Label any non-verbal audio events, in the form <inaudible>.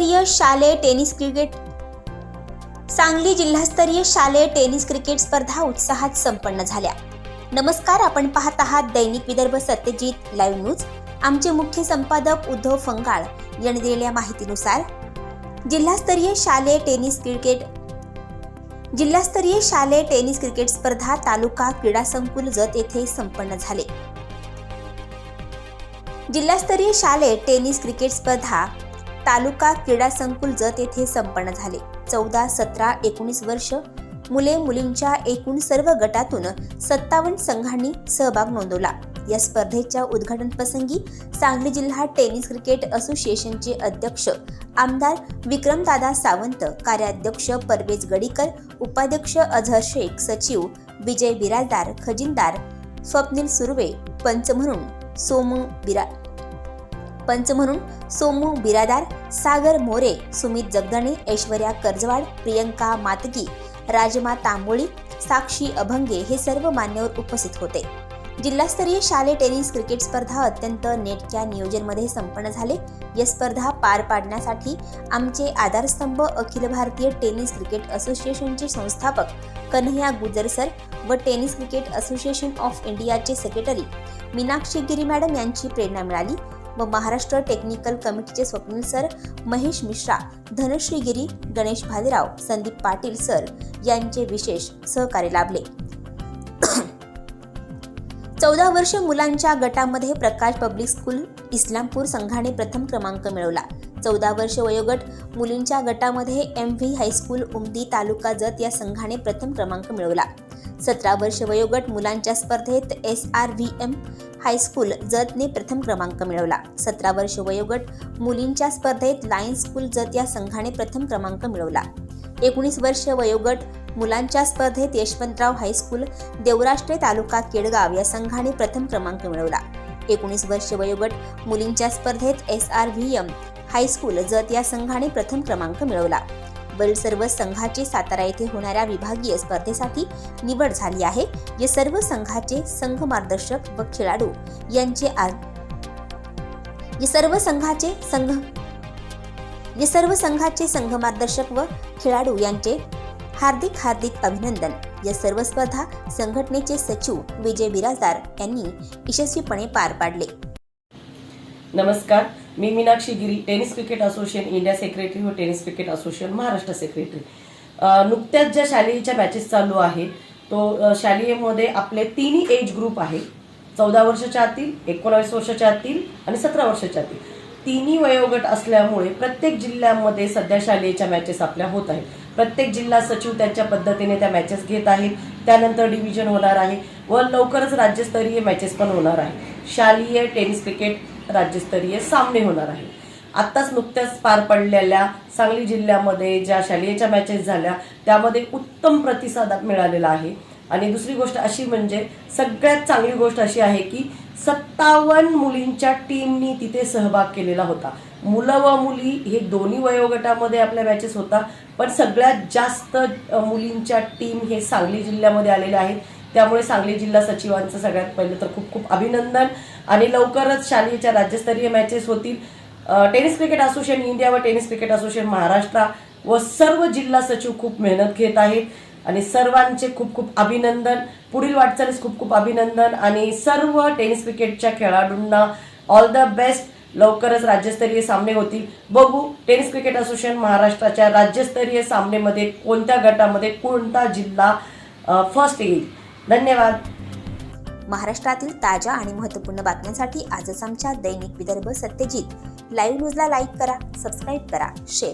जिल्हास्तरीय शालेय tennis cricket Sangli जिल्हास्तरीय शालेय टेनिस क्रिकेट स्पर्धा उत्साहात संपन्न झाल्या. नमस्कार आपण पाहत आहात दैनिक विदर्भ सत्यजित लाईव्ह न्यूज. आमचे मुख्य संपादक उद्धव फंगाळ यांनी दिलेल्या माहितीनुसार जिल्हास्तरीय शालेय टेनिस क्रिकेट जिल्हास्तरीय शालेय टेनिस क्रिकेट स्पर्धा तालुका क्रीडा संकुल जत येथे संपन्न झाले. जिल्हास्तरीय शालेय टेनिस क्रिकेट स्पर्धा तालुका क्रीडा संकुल जत येथे संपन्न झाले. चौदा सतरा एकोणीस वर्ष मुले मुलींच्या एकूण सर्व गटातून सत्तावन्न संघांनी सहभाग नोंदवला. या स्पर्धेच्या उद्घाटन प्रसंगी सांगली जिल्हा टेनिस क्रिकेट असोसिएशनचे अध्यक्ष आमदार विक्रमदादा सावंत कार्याध्यक्ष परवेज गडीकर उपाध्यक्ष अझहर शेख सचिव विजय बिराजदार खजिनदार स्वप्नील सुर्वे पंच म्हणून सोमू बिरा पंच म्हणून सोमू बिरादार सागर मोरे सुमित जगदणे ऐश्वर्या कर्जवाड प्रियंका मातगी राजमा तांबोळी साक्षी अभंगे हे सर्व मान्यवर उपस्थित होते. जिल्हास्तरीय शालेय टेनिस क्रिकेट स्पर्धा अत्यंत नेटक्या नियोजनमध्ये संपन्न झाले. या स्पर्धा पार पाडण्यासाठी आमचे आधारस्तंभ अखिल भारतीय टेनिस क्रिकेट असोसिएशनचे संस्थापक कन्हैया गुजर सर व टेनिस क्रिकेट असोसिएशन ऑफ इंडियाचे सेक्रेटरी मीनाक्षी गिरी मॅडम यांची प्रेरणा मिळाली. व महाराष्ट्र टेक्निकल कमिटीचे स्वप्नील सर महेश मिश्रा धनश्री गिरी गणेश भालेराव संदीप पाटील सर यांचे विशेष सहकार्य लाभले. <coughs> चौदा वर्ष मुलांच्या गटामध्ये प्रकाश पब्लिक स्कूल इस्लामपूर संघाने प्रथम क्रमांक मिळवला. चौदा वर्ष वयोगट मुलींच्या गटामध्ये M V high school Umadi तालुका जत या संघाने प्रथम क्रमांक मिळवला. सतरा वर्ष वयोगट मुलांच्या स्पर्धेत S R V M high school जतने प्रथम क्रमांक मिळवला. सतरा वर्ष वयोगट मुलींच्या स्पर्धेत लायन्स स्कूल जत या संघाने प्रथम क्रमांक मिळवला. एकोणीस वर्ष वयोगट मुलांच्या स्पर्धेत यशवंतराव हायस्कूल देवराष्ट्रे तालुका केडगाव या संघाने प्रथम क्रमांक मिळवला. एकोणीस वर्ष वयोगट मुलींच्या स्पर्धेत S R V M high school Jath या संघाने प्रथम क्रमांक मिळवला. वरील सर्व संघाचे सातारा येथे होणाऱ्या विभागीय स्पर्धेसाठी निवड झाली आहे जे सर्व संघाचे संघ मार्गदर्शक व खेळाडू यांचे सर्व संघाचे संघ जे सर्व संघाचे संघ मार्गदर्शक व खेळाडू यांचे हार्दिक हार्दिक अभिनंदन. या सर्व स्पर्धा संघटनेचे सचिव विजय बिराजदार यांनी यशस्वीपणे पार पाडले. नमस्कार. मी Meenakshi Giri tennis cricket association India secretary व tennis cricket association Maharashtra secretary. नुकत्याच ज्या शालेयच्या मॅचेस चालू आहेत तो शालेयमध्ये आपले तिन्ही एज ग्रुप आहे चौदा वर्षाच्या आतील एकोणावीस वर्षाच्या आतील आणि सतरा वर्षाच्या आतील. तिन्ही वयोगट असल्यामुळे प्रत्येक जिल्ह्यामध्ये सध्या शालेयच्या मॅचेस आपल्या होत आहेत. प्रत्येक जिल्हा सचिव त्यांच्या पद्धतीने त्या मॅचेस घेत आहेत. त्यानंतर डिव्हिजन होणार आहे व लवकरच राज्यस्तरीय मॅचेस पण होणार आहे शालेय टेनिस क्रिकेट राज्यस्तरीय सामने होणार आहे. आत्ताच नुकत्याच पार पडलेल्या सांगली जिल्ह्यामध्ये ज्या शालेयच्या मॅचेस झाल्या त्यामध्ये उत्तम प्रतिसाद मिळालेला आहे. आणि दुसरी गोष्ट अशी म्हणजे सगळ्यात चांगली गोष्ट अशी आहे की सत्तावन्न मुलींच्या टीमनी तिथे सहभाग केलेला होता. मुलं व मुली हे दोन्ही वयोगटामध्ये आपल्या मॅचेस होता पण सगळ्यात जास्त मुलींच्या टीम हे सांगली जिल्ह्यामध्ये आलेल्या आहेत. त्यामुळे सांगली जिल्हा सचिवांचं सगळ्यात पहिलं तर खूप खूप अभिनंदन. आणि लवकरच शालेयच्या राज्यस्तरीय मॅचेस होतील. टेनिस क्रिकेट असोसिएशन इंडिया व टेनिस क्रिकेट असोसिएशन महाराष्ट्र व सर्व जिल्हा सचिव खूप मेहनत घेत आहेत. आणि सर्वांचे खूप खूप अभिनंदन. पुढील वाटचालीस खूप खूप अभिनंदन. आणि सर्व टेनिस क्रिकेटच्या खेळाडूंना ऑल द बेस्ट लवकरच राज्यस्तरीय सामने होतील. बघू टेनिस क्रिकेट असोसिएशन महाराष्ट्राच्या राज्यस्तरीय सामनेमध्ये कोणत्या गटामध्ये कोणता जिल्हा फर्स्ट येईल. धन्यवाद. महाराष्ट्रातील ताज्या आणि महत्त्वपूर्ण बातम्यांसाठी आजच आमच्या दैनिक विदर्भ सत्यजित. लाईव्ह न्यूजला लाईक करा सबस्क्राईब करा शेअर